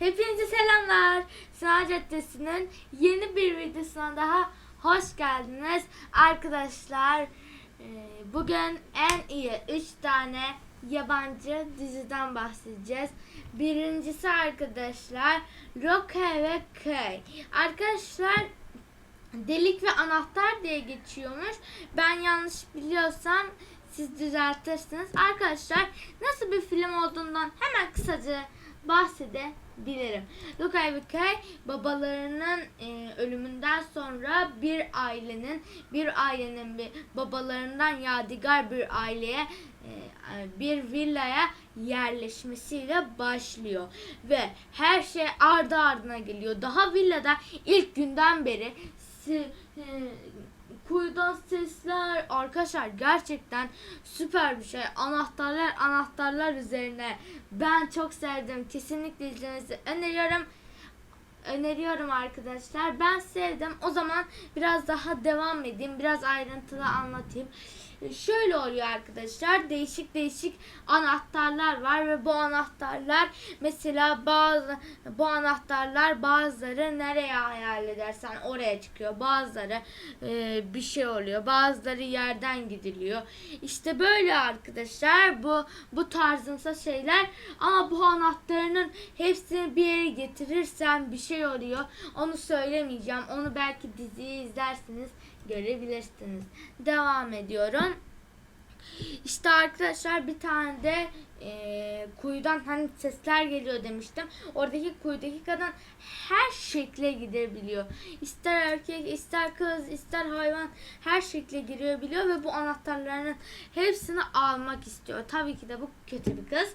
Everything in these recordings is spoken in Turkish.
Hepinize selamlar. Sınav Caddesi'nin yeni bir videosuna daha hoş geldiniz. Arkadaşlar e, bugün en iyi 3 tane yabancı diziden bahsedeceğiz. Birincisi arkadaşlar Rocky ve Kay. Arkadaşlar Delik ve Anahtar diye geçiyormuş. Ben yanlış biliyorsam siz düzeltirsiniz. Arkadaşlar nasıl bir film olduğundan hemen kısaca bahsedebilirim. Lukay ve Kay babalarının e, ölümünden sonra bir ailenin bir ailenin bir babalarından yadigar bir aileye e, bir villaya yerleşmesiyle başlıyor ve her şey ardı ardına geliyor. Daha villada ilk günden beri e, kuyudan sesler arkadaşlar gerçekten süper bir şey. Anahtarlar anahtarlar üzerine ben çok sevdim. Kesinlikle izlemenizi öneriyorum. Öneriyorum arkadaşlar. Ben sevdim. O zaman biraz daha devam edeyim. Biraz ayrıntılı anlatayım. Şöyle oluyor arkadaşlar. Değişik değişik anahtarlar var ve bu anahtarlar mesela bazı bu anahtarlar bazıları nereye hayal edersen oraya çıkıyor. Bazıları e, bir şey oluyor. Bazıları yerden gidiliyor. İşte böyle arkadaşlar bu bu tarzımsa şeyler ama bu anahtarının hepsini bir yere getirirsen bir şey oluyor. Onu söylemeyeceğim. Onu belki diziyi izlersiniz görebilirsiniz. Devam ediyorum. İşte arkadaşlar bir tane de kuyudan hani sesler geliyor demiştim. Oradaki kuyudaki kadın her şekle gidebiliyor. İster erkek, ister kız, ister hayvan her şekle girebiliyor ve bu anahtarlarının hepsini almak istiyor. Tabii ki de bu kötü bir kız.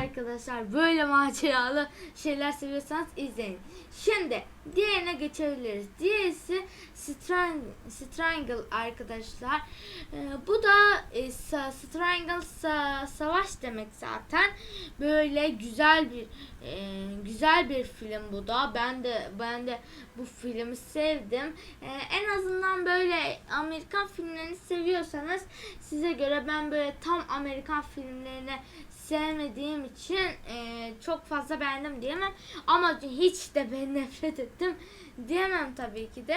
Arkadaşlar böyle maceralı şeyler seviyorsanız izleyin. Şimdi diğerine geçebiliriz. Diğerisi Strang Strangle arkadaşlar. E, bu da e, Strangle sa- savaş demek zaten. Böyle güzel bir e, güzel bir film bu da. Ben de ben de bu filmi sevdim. E, en azından böyle Amerikan filmlerini seviyorsanız size göre ben böyle tam Amerikan filmlerini sevmediğim için e, çok fazla beğendim diyemem. Ama hiç de ben nefret ettim diyemem tabii ki de.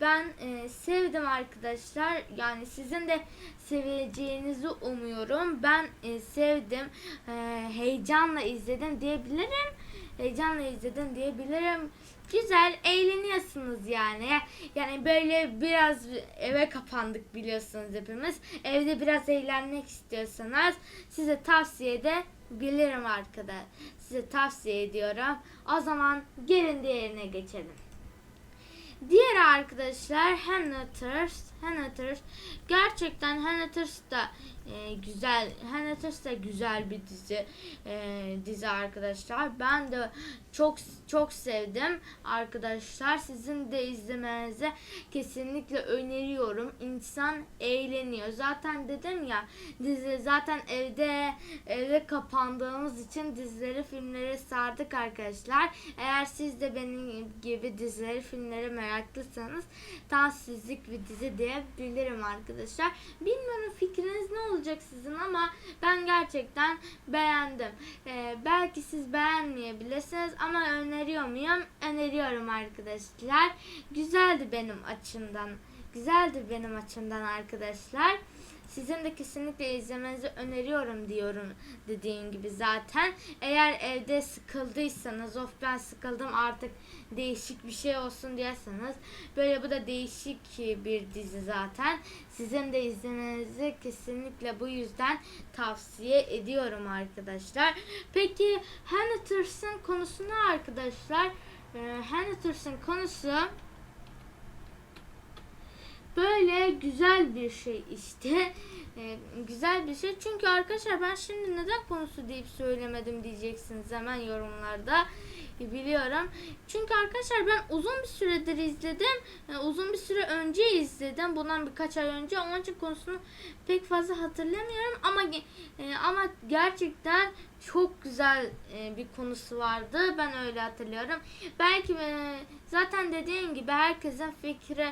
Ben e, sevdim arkadaşlar. Yani sizin de seveceğinizi umuyorum. Ben e, sevdim. E, heyecanla izledim diyebilirim. Heyecanla izledim diyebilirim. Güzel eğleniyorsunuz yani. Yani böyle biraz eve kapandık biliyorsunuz hepimiz. Evde biraz eğlenmek istiyorsanız size tavsiye edebilirim arkadaşlar. Size tavsiye ediyorum. O zaman gelin diğerine geçelim. Diğer arkadaşlar Hannators. Hannators gerçekten Hannators da e, güzel. Hannators da güzel bir dizi e, dizi arkadaşlar. Ben de çok çok sevdim arkadaşlar. Sizin de izlemenizi kesinlikle öneriyorum. İnsan eğleniyor. Zaten dedim ya dizi zaten evde evde kapandığımız için dizileri filmleri sardık arkadaşlar. Eğer siz de benim gibi dizileri filmleri meraklıysanız tam sizlik bir dizi diyebilirim arkadaşlar. Bilmiyorum fikriniz ne olacak sizin ama ben gerçekten beğendim. Ee, belki siz beğenmeyebilirsiniz ama öneriyor muyum? Öneriyorum arkadaşlar. Güzeldi benim açımdan. Güzeldi benim açımdan arkadaşlar. Sizin de kesinlikle izlemenizi öneriyorum diyorum dediğim gibi zaten. Eğer evde sıkıldıysanız of ben sıkıldım artık değişik bir şey olsun diyorsanız böyle bu da değişik bir dizi zaten. Sizin de izlemenizi kesinlikle bu yüzden tavsiye ediyorum arkadaşlar. Peki Hannators'ın konusu ne arkadaşlar? Ee, Hannators'ın konusu güzel bir şey işte. Ee, güzel bir şey. Çünkü arkadaşlar ben şimdi neden konusu deyip söylemedim diyeceksiniz hemen yorumlarda. E, biliyorum. Çünkü arkadaşlar ben uzun bir süredir izledim. E, uzun bir süre önce izledim. Bundan birkaç ay önce. Onun için konusunu pek fazla hatırlamıyorum ama e, ama gerçekten çok güzel e, bir konusu vardı. Ben öyle hatırlıyorum. Belki e, zaten dediğim gibi herkesin fikri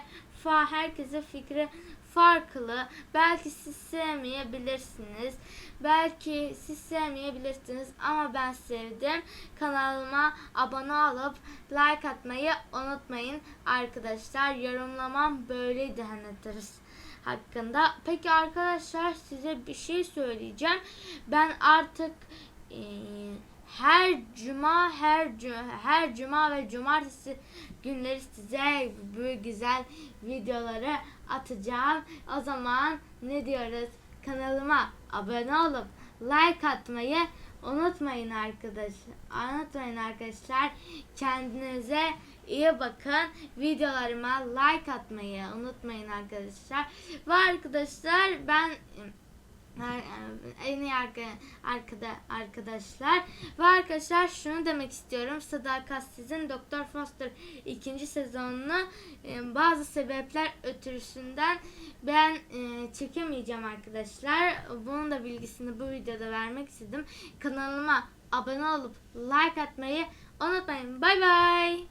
fa herkesin fikri farklı. Belki siz sevmeyebilirsiniz. Belki siz sevmeyebilirsiniz ama ben sevdim. Kanalıma abone olup like atmayı unutmayın arkadaşlar. Yorumlamam böyleydi Hanatırız hakkında. Peki arkadaşlar size bir şey söyleyeceğim. Ben artık eee, her cuma her cu her cuma ve cumartesi günleri size bu güzel videoları atacağım. O zaman ne diyoruz? Kanalıma abone olup like atmayı unutmayın arkadaşlar. Unutmayın arkadaşlar. Kendinize iyi bakın. Videolarıma like atmayı unutmayın arkadaşlar. Ve arkadaşlar ben en iyi arka- arkada arkadaşlar. Ve arkadaşlar şunu demek istiyorum. Sadakatsiz'in Doktor Foster ikinci sezonunu e, bazı sebepler ötürüsünden ben e, çekemeyeceğim arkadaşlar. Bunun da bilgisini bu videoda vermek istedim. Kanalıma abone olup like atmayı unutmayın. Bay bay